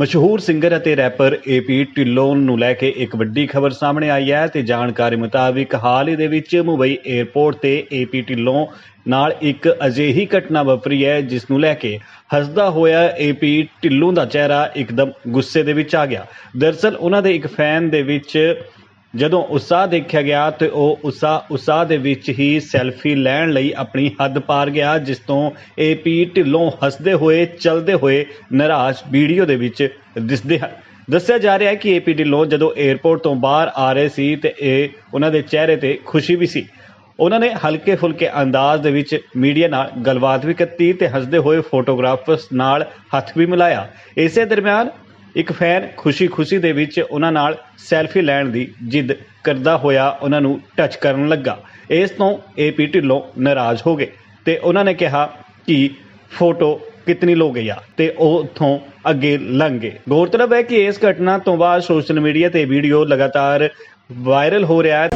ਮਸ਼ਹੂਰ ਸਿੰਗਰ ਅਤੇ wrapper AP Dhillon ਨੂੰ ਲੈ ਕੇ ਇੱਕ ਵੱਡੀ ਖਬਰ ਸਾਹਮਣੇ ਆਈ ਹੈ ਤੇ ਜਾਣਕਾਰੀ ਮੁਤਾਬਿਕ ਹਾਲ ਹੀ ਦੇ ਵਿੱਚ ਮੁੰਬਈ 에ਅਰਪੋਰਟ ਤੇ ਏਪੀ ਢਿੱਲੋਂ ਨਾਲ ਇੱਕ ਅਜਿਹੀ ਘਟਨਾ ਵਾਪਰੀ ਹੈ, ਜਿਸ ਨੂੰ ਲੈ ਕੇ ਹੱਸਦਾ ਹੋਇਆ ਏਪੀ ਢਿੱਲੋਂ ਦਾ ਚਿਹਰਾ ਇੱਕਦਮ ਗੁੱਸੇ ਦੇ ਵਿੱਚ ਆ ਗਿਆ। ਦਰਸਲ, ਉਹਨਾਂ ਦੇ ਇੱਕ ਫੈਨ ਦੇ ਵਿੱਚ ਜਦੋਂ ਉਤਸ਼ਾਹ ਦੇਖਿਆ ਗਿਆ ਤੇ ਉਹ ਉਤਸ਼ਾਹ ਉਤਸ਼ਾਹ ਦੇ ਵਿੱਚ ਹੀ ਸੈਲਫੀ ਲੈਣ ਲਈ ਆਪਣੀ ਹੱਦ ਪਾਰ ਗਿਆ, ਜਿਸ ਤੋਂ ਏਪੀ ਢਿੱਲੋਂ ਹੱਸਦੇ ਹੋਏ, ਚੱਲਦੇ ਹੋਏ ਨਾਰਾਜ਼ ਵੀਡੀਓ ਦੇ ਵਿੱਚ ਦਿਸਦੇ ਹਨ। ਦੱਸਿਆ ਜਾ ਰਿਹਾ ਹੈ ਕਿ ਏਪੀ ਢਿੱਲੋਂ ਜਦੋਂ 에ਅਰਪੋਰਟ ਤੋਂ ਬਾਹਰ ਆ ਰਹੇ ਸੀ ਤੇ ਇਹ ਉਹਨਾਂ ਦੇ ਚਿਹਰੇ ਤੇ ਖੁਸ਼ੀ ਵੀ ਸੀ। ਉਹਨਾਂ ਨੇ ਹਲਕੇ ਫੁਲਕੇ ਅੰਦਾਜ਼ ਦੇ ਵਿੱਚ ਮੀਡੀਆ ਨਾਲ ਗੱਲਬਾਤ ਵੀ ਕੀਤੀ ਤੇ ਹੱਸਦੇ ਹੋਏ ਫੋਟੋਗ੍ਰਾਫਰਸ ਨਾਲ ਹੱਥ ਵੀ ਮਿਲਾਇਆ। ਇਸੇ ਦਰਮਿਆਨ ਇੱਕ ਫੈਨ ਖੁਸ਼ੀ-ਖੁਸ਼ੀ ਦੇ ਵਿੱਚ ਉਹਨਾਂ ਨਾਲ ਸੈਲਫੀ ਲੈਣ ਦੀ ਜਿੱਦ ਕਰਦਾ ਹੋਇਆ ਉਹਨਾਂ ਨੂੰ ਟੱਚ ਕਰਨ ਲੱਗਾ। ਇਸ ਤੋਂ ਏਪੀ ਢਿੱਲੋਂ ਨਾਰਾਜ਼ ਹੋ ਗਏ ਤੇ ਉਹਨਾਂ ਨੇ ਕਿਹਾ ਕਿ ਫੋਟੋ ਕਿਤਨੀ ਲੋ ਗਈ ਆ ਤੇ ਉਹ ਉੱਥੋਂ ਅੱਗੇ ਲੰਘ ਗਏ। ਗੌਰਤਲਬ ਹੈ ਕਿ ਇਸ ਘਟਨਾ ਤੋਂ ਬਾਅਦ ਸੋਸ਼ਲ ਮੀਡੀਆ ਤੇ ਵੀਡੀਓ ਲਗਾਤਾਰ ਵਾਇਰਲ ਹੋ ਰਿਹਾ ਹੈ।